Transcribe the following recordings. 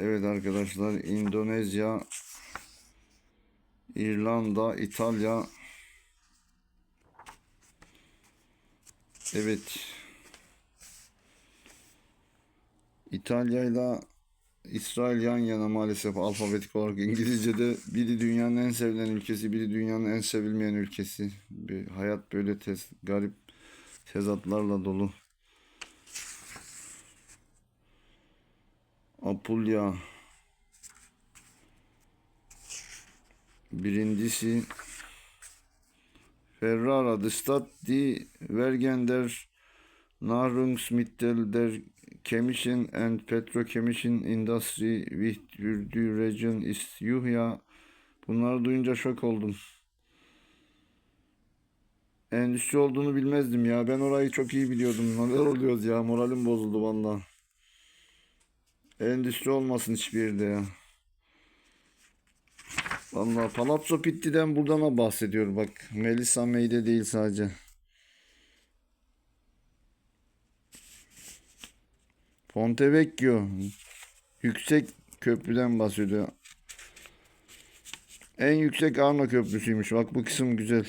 Evet arkadaşlar İndonezya, İrlanda, İtalya. Evet. İtalya ile İsrail yan yana maalesef alfabetik olarak İngilizce'de biri dünyanın en sevilen ülkesi, biri dünyanın en sevilmeyen ülkesi. Bir hayat böyle tez, garip tezatlarla dolu. Apulya birincisi Ferrara de Stad die Werken der Nahrungsmittel der Chemischen and Petrochemischen Industry with the region ist Yuhya. Bunları duyunca şok oldum. Endüstri olduğunu bilmezdim ya. Ben orayı çok iyi biliyordum. Neler oluyoruz ya. Moralim bozuldu vallahi. Endüstri olmasın hiçbir yerde ya. Vallahi Palazzo Pitti'den buradan bahsediyor bak. Melisa Mey'de değil sadece. Ponte Vecchio. Yüksek köprüden bahsediyor. En yüksek Arno Köprüsüymüş. Bak bu kısım güzel.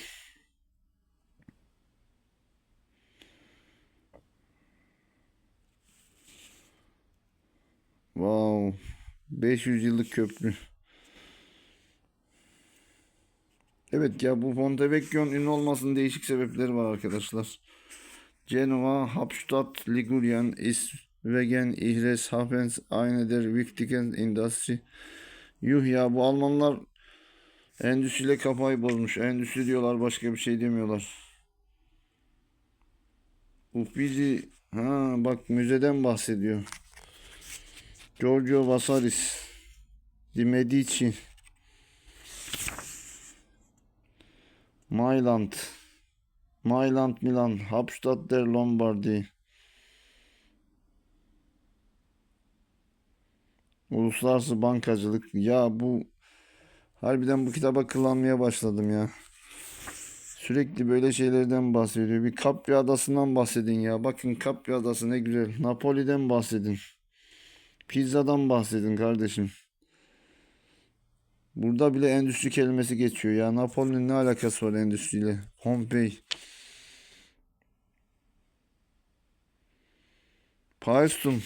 500 yıllık köprü. Evet ya bu Fontevecchio'nun ünlü olmasının değişik sebepleri var arkadaşlar. Genova, Hauptstadt, Ligurien, Iswegen, Ihres, Hafens, eine der wichtigen Industrie. Yuh ya bu Almanlar endüstriyle kafayı bozmuş. Endüstri diyorlar başka bir şey demiyorlar. Uffizi ha bak müzeden bahsediyor. Giorgio Vasaris Di Medici Mailand Mailand Milan Hauptstadt der Lombardi Uluslararası bankacılık ya bu harbiden bu kitaba kullanmaya başladım ya. Sürekli böyle şeylerden bahsediyor. Bir Capri Adası'ndan bahsedin ya. Bakın Capri Adası ne güzel. Napoli'den bahsedin. Pizzadan bahsedin kardeşim. Burada bile endüstri kelimesi geçiyor ya. Napoli'nin ne alakası var endüstriyle? Pompei. Paestum.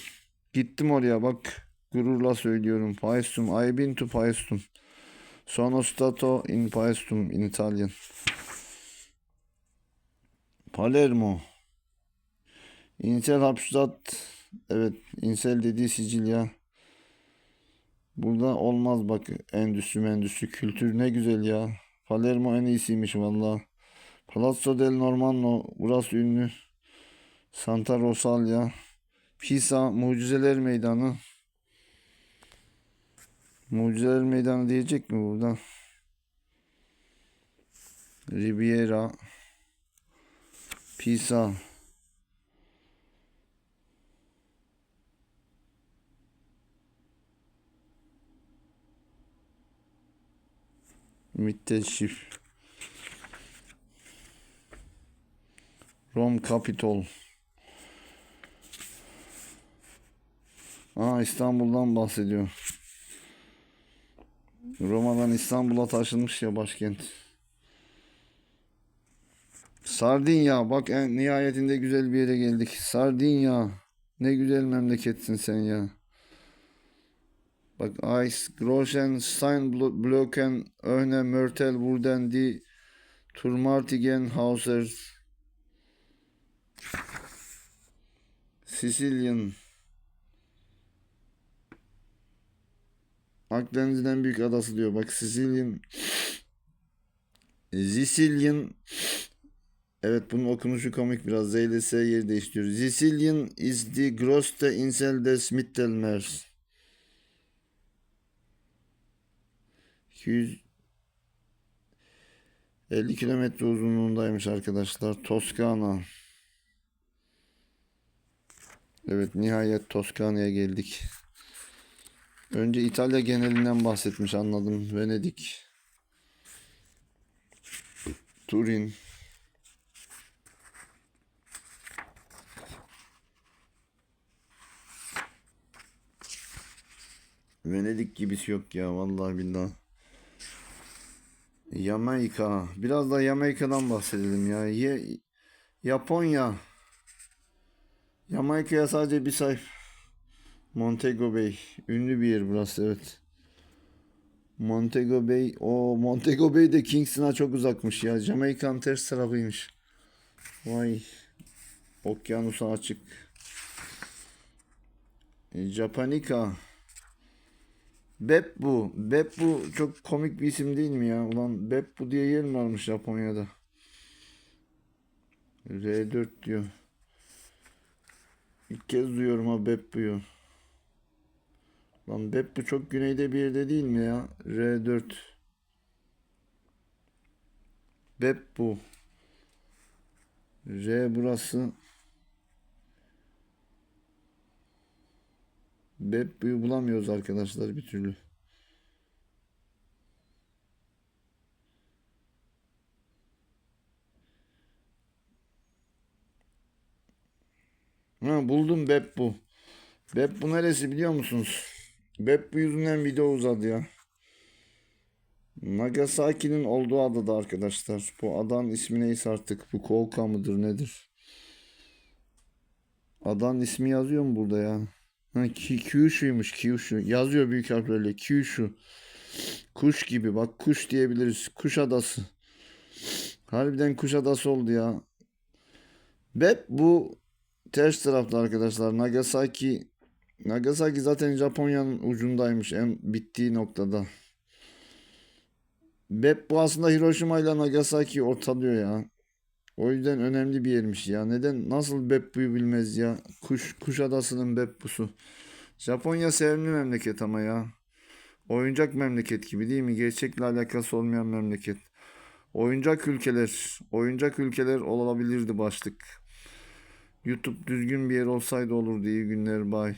Gittim oraya bak. Gururla söylüyorum. Paestum. I been to Paestum. Sono stato in Paestum in Italian. Palermo. Insel Hauptstadt. Evet. Insel dediği Sicilya. Burada olmaz bak endüstri endüstri kültür ne güzel ya. Palermo en iyisiymiş valla. Palazzo del Normanno burası ünlü. Santa Rosalia. Pisa Mucizeler Meydanı. Mucizeler Meydanı diyecek mi burada? Riviera. Pisa. Mütteşif. Rom Capitol. Aa İstanbul'dan bahsediyor. Roma'dan İstanbul'a taşınmış ya başkent. Sardinya bak en nihayetinde güzel bir yere geldik. Sardinya ne güzel memleketsin sen ya. Bak Ice, Groschen, Steinblöcken, Öhne, Mörtel, Wurden, die Turmartigen, Hauser, Sicilian. Akdeniz'in en büyük adası diyor. Bak Sicilian. Sicilian. Evet bunun okunuşu komik biraz. Z ile S yer değiştiriyor. Sicilian is the größte Insel des Mittelmeers. 250 kilometre uzunluğundaymış arkadaşlar. Toskana. Evet nihayet Toskana'ya geldik. Önce İtalya genelinden bahsetmiş anladım. Venedik. Turin. Venedik gibisi yok ya vallahi billahi. Jamaika. Biraz da Jamaika'dan bahsedelim ya. Ye- Japonya. Jamaika'ya sadece bir sayf. Montego Bay. Ünlü bir yer burası evet. Montego Bay. O Montego Bay de Kingston'a çok uzakmış ya. Jamaika'nın ters tarafıymış. Vay. Okyanusa açık. E, Japanica. Beppu. Beppu çok komik bir isim değil mi ya? Ulan Beppu diye yer mi varmış Japonya'da? R4 diyor. İlk kez duyuyorum ha Beppu'yu. Lan Beppu çok güneyde bir yerde değil mi ya? R4. Beppu. R burası. Beppu'yu bulamıyoruz arkadaşlar bir türlü. Ha buldum Beppu. Beppu neresi biliyor musunuz? Beppu yüzünden video uzadı ya. Nagasaki'nin olduğu adada arkadaşlar. Bu adanın ismi neyse artık. Bu Kolka mıdır nedir? Adanın ismi yazıyor mu burada ya? Ha, Ki- Kyushu'ymuş Kyushu. Yazıyor büyük harflerle Kyushu. Kuş gibi bak kuş diyebiliriz. Kuş adası. Harbiden kuş adası oldu ya. Bep bu ters tarafta arkadaşlar. Nagasaki Nagasaki zaten Japonya'nın ucundaymış en bittiği noktada. Beppu aslında Hiroşima ile Nagasaki ortalıyor ya. O yüzden önemli bir yermiş ya. Neden nasıl Beppu'yu bilmez ya? Kuş Kuş adasının Beppu'su. Japonya sevimli memleket ama ya. Oyuncak memleket gibi değil mi? Gerçekle alakası olmayan memleket. Oyuncak ülkeler, oyuncak ülkeler olabilirdi başlık. YouTube düzgün bir yer olsaydı olurdu. İyi günler, bay.